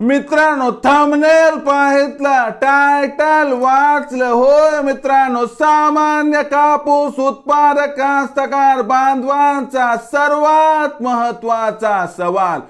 मित्रांनो thumbnail पाहितलं title वाचलं. होय मित्रांनो सामान्य कापूस उत्पादक कास्तकार बांधवांचा सर्वात महत्त्वाचा सवाल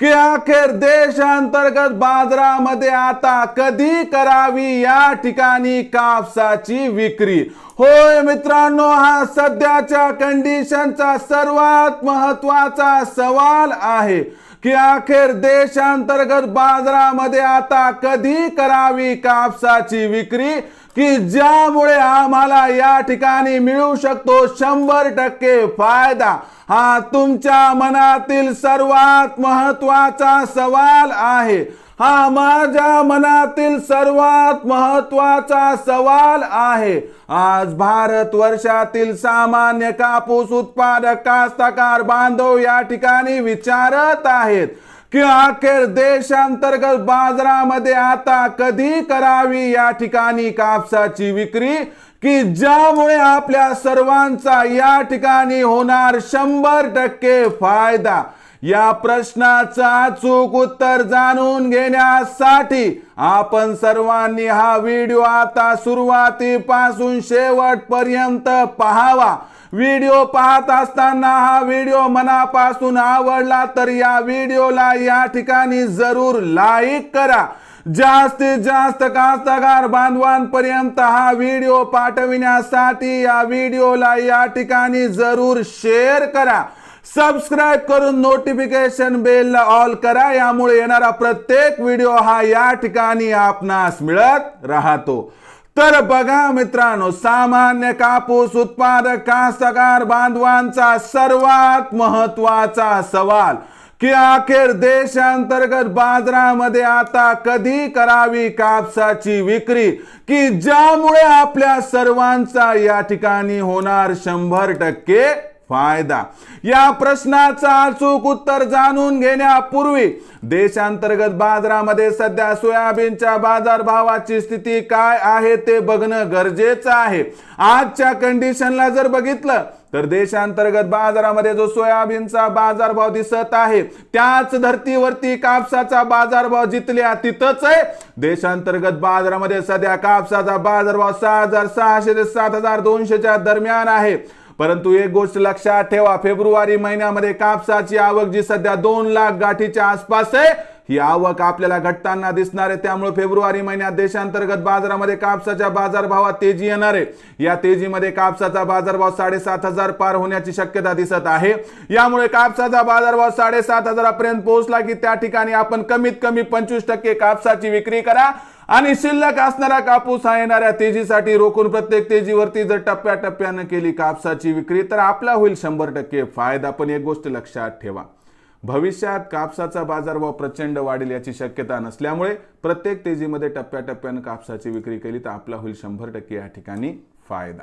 की अखेर देशांतर्गत बाजारामध्ये आता कधी करावी या ठिकाणी कापसाची विक्री? होय मित्रांनो हा सध्याच्या कंडिशनचा सर्वात महत्त्वाचा सवाल आहे. की अखेर देशांतर्गत बाजारामध्ये आता कधी करावी कापसाची विक्री? की ज्यामुळे आम्हाला या ठिकाणी मिळू शकतो शंभर टक्के फायदा? हा तुमच्या मनातील सर्वात महत्त्वाचा सवाल आहे. हा माझ्या मनातील सर्वात महत्त्वाचा सवाल आहे. आज भारत वर्षातील सामान्य कापूस उत्पादक कास्तकार बांधव या ठिकाणी विचारत आहेत की अखेर देशांतर्गत बाजारामध्ये आता कधी करावी या ठिकाणी कापसाची विक्री? की ज्यामुळे आपल्या सर्वांचा या ठिकाणी होणार शंभर टक्के फायदा? या प्रश्नाचं अचूक उत्तर जाणून घेण्यासाठी आपण सर्वांनी हा व्हिडिओ आता सुरुवातीपासून शेवटपर्यंत पाहावा. व्हिडिओ पाहत असताना हा व्हिडिओ मनापासून आवडला तर या व्हिडिओला या ठिकाणी जरूर लाईक करा. जास्तीत जास्त कास्तकार बांधवांपर्यंत हा व्हिडिओ पाठविण्यासाठी या व्हिडिओला या ठिकाणी जरूर शेअर करा. सबस्क्राईब करून नोटिफिकेशन बेलला ऑल करा. यामुळे येणारा प्रत्येक व्हिडिओ हा या ठिकाणी आपणास मिळत राहतो. तर बघा मित्रांनो सामान्य कापूस उत्पादक कास्तकार बांधवांचा सर्वात महत्त्वाचा सवाल की अखेर देशांतर्गत बाजारामध्ये आता कधी करावी कापसाची विक्री की ज्यामुळे आपल्या सर्वांचा या ठिकाणी होणार शंभर टक्के फायदा. या प्रश्नाचं अचूक उत्तर जाणून घेण्यापूर्वी देशांतर्गत बाजारामध्ये सध्या सोयाबीनच्या बाजारभावाची स्थिती काय आहे ते बघणं गरजेचं आहे. आजच्या कंडिशनला जर बघितलं तर देशांतर्गत बाजारामध्ये जो सोयाबीनचा बाजारभाव दिसत आहे त्याच धर्तीवरती कापसाचा बाजारभाव जिथल्या तिथंच आहे. देशांतर्गत बाजारामध्ये सध्या कापसाचा बाजारभाव सहा हजार सहाशे ते सात हजार दोनशेच्या दरम्यान आहे. परंतु एक गोष्ट लक्षात ठेवा फेब्रुवारी महिन्यामध्ये कापसाची आवक जी सध्या दोन लाख गाठीच्या आसपास आहे ही आवक आपल्याला घटताना दिसणार आहे. त्यामुळे फेब्रुवारी महिन्यात देशांतर्गत बाजारामध्ये कापसाच्या बाजारभावात तेजी येणार आहे. या तेजीमध्ये कापसाचा बाजारभाव साडेसात हजार पार होण्याची शक्यता दिसत आहे. यामुळे कापसाचा बाजारभाव साडेसात हजारापर्यंत पोहोचला की त्या ठिकाणी आपण कमीत कमी पंचवीस टक्के कापसाची विक्री करा. आणि शिल्लक असणारा कापूस हा येणाऱ्या तेजीसाठी रोखून प्रत्येक तेजीवरती जर टप्प्याटप्प्यानं केली कापसाची विक्री तर आपला होईल शंभर टक्के फायदा. पण एक गोष्ट लक्षात ठेवा भविष्यात कापसाचा बाजारभाव प्रचंड वाढेल याची शक्यता नसल्यामुळे प्रत्येक तेजीमध्ये टप्प्याटप्प्यानं कापसाची विक्री केली तर आपला होईल शंभर टक्के या ठिकाणी फायदा.